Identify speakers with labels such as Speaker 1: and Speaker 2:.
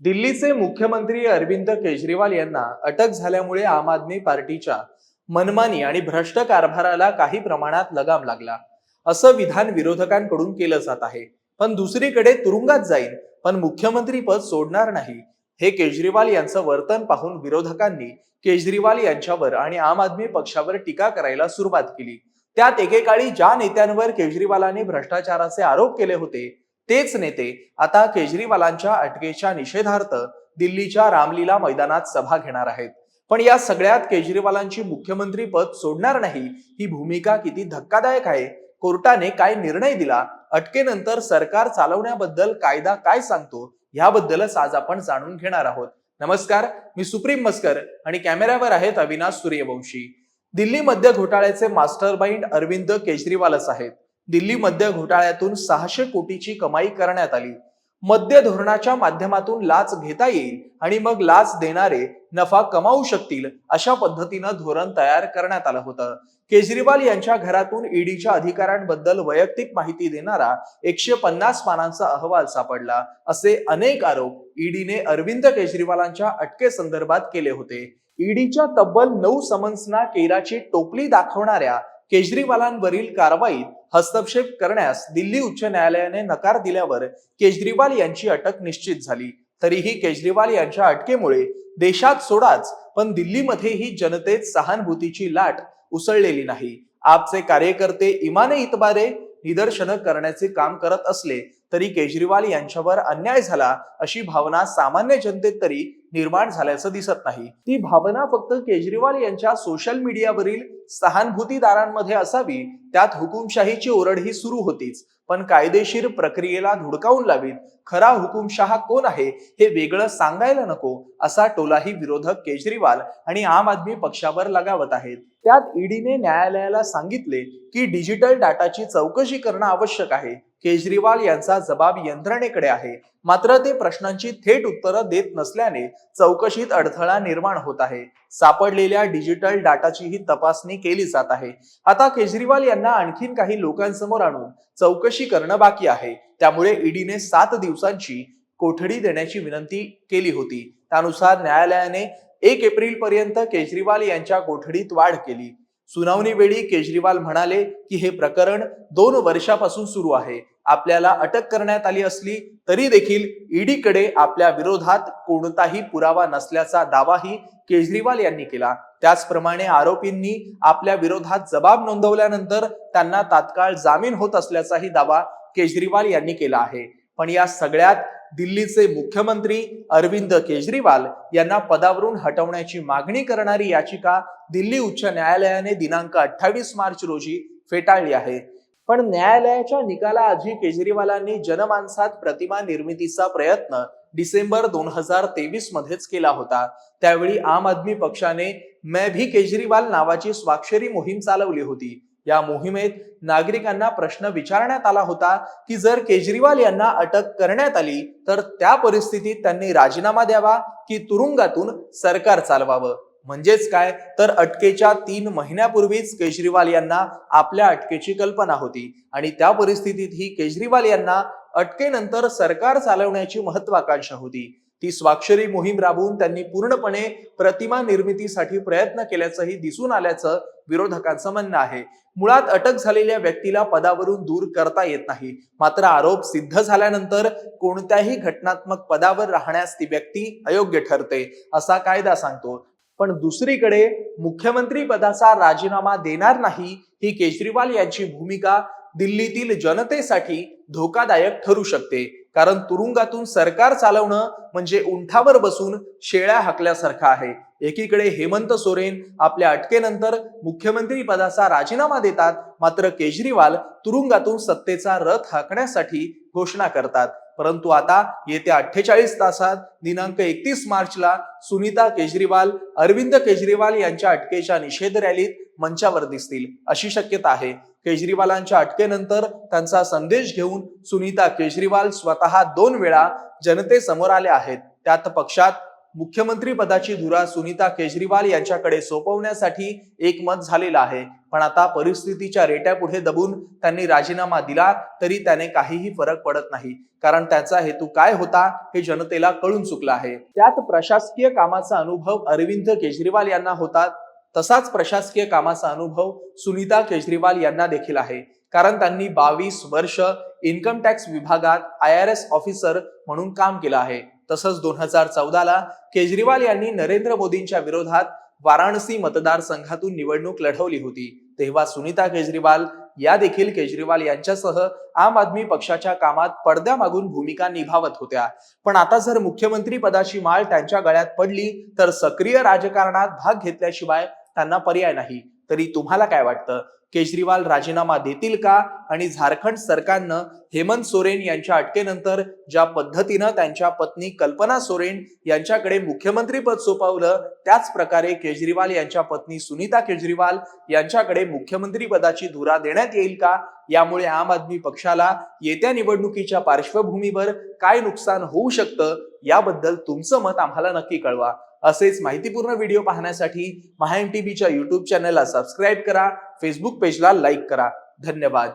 Speaker 1: दिल्लीचे मुख्यमंत्री अरविंद केजरीवाल यांना अटक झाल्यामुळे आम आदमी पार्टीच्या मनमानी आणि भ्रष्ट कारभाराला काही प्रमाणात लगाम लागला. असं विधान विरोधकांकडून केलं जात आहे. पण दुसरीकडे तुरुंगात जाईल पण मुख्यमंत्री पद सोडणार नाही. हे केजरीवाल यांचं वर्तन पाहून विरोधकांनी केजरीवाल यांच्यावर आणि आम आदमी पक्षावर टीका करायला सुरुवात केली. त्यात एकेकाळी ज्या नेत्यांवर केजरीवालांनी भ्रष्टाचाराचे आरोप केले होते तेच नेते आता केजरीवालांच्या अटकेच्या निषेधार्थ दिल्लीच्या रामलीला मैदानात सभा घेणार आहेत. पण या सगळ्यात केजरीवालांची मुख्यमंत्री पद सोडणार नाही ही भूमिका किती धक्कादायक आहे? कोर्टाने काय निर्णय दिला? अटकेनंतर सरकार चालवण्याबद्दल कायदा काय सांगतो? याबद्दलच आज आपण जाणून घेणार आहोत. नमस्कार मी सुप्रीम मस्कर आणि कॅमेऱ्यावर आहेत अविनाश सूर्यवंशी. दिल्ली मध्य घोटाळ्याचे मास्टर माइंड अरविंद केजरीवालच आहेत. दिल्ली मध्य घोटाळ्यातून सहाशे कोटीची कमाई करण्यात आली. मद्य धोरणाच्या माध्यमातून लाच घेता येईल आणि मग लाच देणारे नफा कमावू शकतील अशा पद्धतीनं धोरण तयार करण्यात आलं होतं. केजरीवाल यांच्या घरातून ईडीच्या अधिकाऱ्यांबद्दल वैयक्तिक माहिती देणारा एकशे पन्नास पानांचा अहवाल सापडला असे अनेक आरोप ईडीने अरविंद केजरीवालांच्या अटकेसंदर्भात केले होते. ईडीच्या तब्बल नऊ समन्सना केराची टोपली दाखवणाऱ्या केजरीवालांवरील कारवाईत हस्तक्षेप करण्यास दिल्ली उच्च न्यायालयाने नकार दिल्यावर केजरीवाल यांची अटक निश्चित झाली. तरीही केजरीवाल यांच्या अटकेमुळे देशात सोडाच पण दिल्लीमध्येही जनतेत सहानुभूतीची लाट उसळलेली नाही. आपचे कार्यकर्ते इमाने इतबारे निदर्शनं करण्याचे काम करत असले तरी केजरीवाल यांच्यावर अन्याय झाला अशी भावना सामान्य जनतेत तरी निर्माण झाल्याचं दिसत नाही. ती भावना फक्त केजरीवाल यांच्या सोशल मीडियावरील सहानुभूतीदारांमध्ये असावी त्यात हुकुमशाहीची ओरड ही सुरू होतीच. पण कायदेशीर प्रक्रियेला धुडकावून लावीत खरा हुकुमशहा कोण आहे हे वेगळं सांगायला नको असा टोलाही विरोधक केजरीवाल आणि आम आदमी पक्षावर लगावत आहेत. त्यात ईडीने न्यायालयाला सांगितले की डिजिटल डाटाची चौकशी करणं आवश्यक आहे. केजरीवाल यांचा जबाब यंत्रणेकडे आहे. मात्र ते प्रश्नांची थेट उत्तरं देत नसल्याने चौकशीत अडथळा निर्माण होत आहे. सापडलेल्या डिजिटल डाटाचीही तपासणी केली जात आहे. आता केजरीवाल यांना आणखीन काही लोकांसमोर आणून चौकशी करणं बाकी आहे. त्यामुळे ईडीने सात दिवसांची कोठडी देण्याची विनंती केली होती. त्यानुसार न्यायालयाने एक एप्रिल पर्यंत केजरीवाल यांच्या कोठडीत वाढ केली. सुनावणी वेळी केजरीवाल म्हणाले की हे प्रकरण दोन वर्षापासून सुरू आहे. आपल्याला अटक करण्यात आली असली तरी देखील ईडीकडे आपल्या विरोधात कोणताही पुरावा नसल्याचा दावाही केजरीवाल यांनी केला. त्याचप्रमाणे आरोपींनी आपल्या विरोधात जबाब नोंदवल्यानंतर त्यांना तात्काळ जामीन होत असल्याचाही दावा केजरीवाल यांनी केला आहे. पण या सगळ्यात दिल्लीचे मुख्यमंत्री अरविंद केजरीवाल यांना पदावरून हटवण्याची मागणी करणारी याचिका दिल्ली उच्च न्यायालयाने दिनांक अठ्ठावीस मार्च रोजी फेटाळली आहे. पण न्यायालयाच्या निकालाआधी केजरीवालांनी जनमानसात प्रतिमा निर्मितीचा प्रयत्न डिसेंबर दोन हजार तेवीस मध्येच केला होता. त्यावेळी आम आदमी पक्षाने मैं भी केजरीवाल नावाची स्वाक्षरी मोहीम चालवली होती. या मोहिमेत नागरिकांना प्रश्न विचारण्यात आला होता की जर केजरीवाल यांना अटक करण्यात आली तर त्या परिस्थितीत त्यांनी राजीनामा द्यावा की तुरुंगातून सरकार चालवावं? म्हणजेच काय? तर अटकेच्या तीन महिन्यापूर्वीच केजरीवाल यांना आपल्या अटकेची कल्पना होती आणि त्या परिस्थितीतही केजरीवाल यांना अटकेनंतर सरकार चालवण्याची महत्वाकांक्षा होती. ती स्वाक्षरी मोहीम राबवून त्यांनी पूर्णपणे प्रतिमा निर्मितीसाठी प्रयत्न केल्याचंही दिसून आल्याचं विरोधकांचं म्हणणं आहे. मुळात अटक झालेल्या व्यक्तीला पदावरून दूर करता येत नाही. मात्र आरोप सिद्ध झाल्यानंतर कोणत्याही घटनात्मक पदावर राहण्यास ती व्यक्ती अयोग्य ठरते असा कायदा सांगतो. पण दुसरीकडे मुख्यमंत्री पदाचा राजीनामा देणार नाही ही केजरीवाल यांची भूमिका दिल्लीतील जनतेसाठी धोकादायक ठरू शकते. कारण तुरुंगातून सरकार चालवणं म्हणजे उंठावर बसून शेळ्या हाकल्यासारखं आहे. एकीकडे हेमंत सोरेन आपल्या अटकेनंतर मुख्यमंत्री पदाचा राजीनामा देतात मात्र केजरीवाल तुरुंगातून सत्तेचा रथ हाकण्यासाठी घोषणा करतात. परंतु आता येत्या अठ्ठेचाळीस तासात दिनांक एकतीस मार्चला सुनीता केजरीवाल अरविंद केजरीवाल यांच्या अटकेच्या निषेध रॅलीत मंचावर दिसतील अशी शक्यता आहे. केजरीवालांच्या अटकेनंतर त्यांचा संदेश घेऊन सुनीता केजरीवाल स्वतः दोन वेळा जनतेसमोर आल्या आहेत. त्यात पक्षात मुख्यमंत्री पदाची धुरा सुनीता केजरीवाल यांच्याकडे सोपवण्यासाठी एकमत झालेलं आहे. पण आता परिस्थितीच्या रेट्यापुढे दबून त्यांनी राजीनामा दिला तरी त्याने काहीही फरक पडत नाही. कारण त्याचा हेतू काय होता हे जनतेला कळून चुकलं आहे. त्यात प्रशासकीय कामाचा अनुभव अरविंद केजरीवाल यांना होता. तसाच प्रशासकीय कामाचा अनुभव सुनीता केजरीवाल यांना देखील आहे. कारण त्यांनी बावीस वर्ष इन्कम टॅक्स विभागात आय आर एस ऑफिसर म्हणून काम केलं आहे. तसंच दोन हजार चौदाला केजरीवाल यांनी नरेंद्र मोदींच्या विरोधात वाराणसी मतदारसंघातून निवडणूक लढवली होती. तेव्हा सुनीता केजरीवाल या देखील केजरीवाल यांच्यासह आम आदमी पक्षाच्या कामात पडद्यामागून भूमिका निभावत होत्या. पण आता जर मुख्यमंत्री पदाची माळ त्यांच्या गळ्यात पडली तर सक्रिय राजकारणात भाग घेतल्याशिवाय त्यांना पर्याय नाही. तरी तुम्हाला काय वाटतं? केजरीवाल राजीनामा देतील का? आणि झारखंड सरकारनं हेमंत सोरेन यांच्या अटकेनंतर ज्या पद्धतीनं त्यांच्या पत्नी कल्पना सोरेन यांच्याकडे मुख्यमंत्री पद सोपवलं त्याच प्रकारे केजरीवाल यांच्या पत्नी सुनीता केजरीवाल यांच्याकडे मुख्यमंत्री पदाची धुरा देण्यात येईल का? यामुळे आम आदमी पक्षाला येत्या निवडणुकीच्या पार्श्वभूमीवर काय नुकसान होऊ शकतं? याबद्दल तुमचं मत आम्हाला नक्की कळवा. असेच माहितीपूर्ण व्हिडिओ पाहण्यासाठी महाएम टीव्हीच्या युट्यूब चॅनलला सबस्क्राईब करा फेसबुक पेजला लाईक करा. धन्यवाद.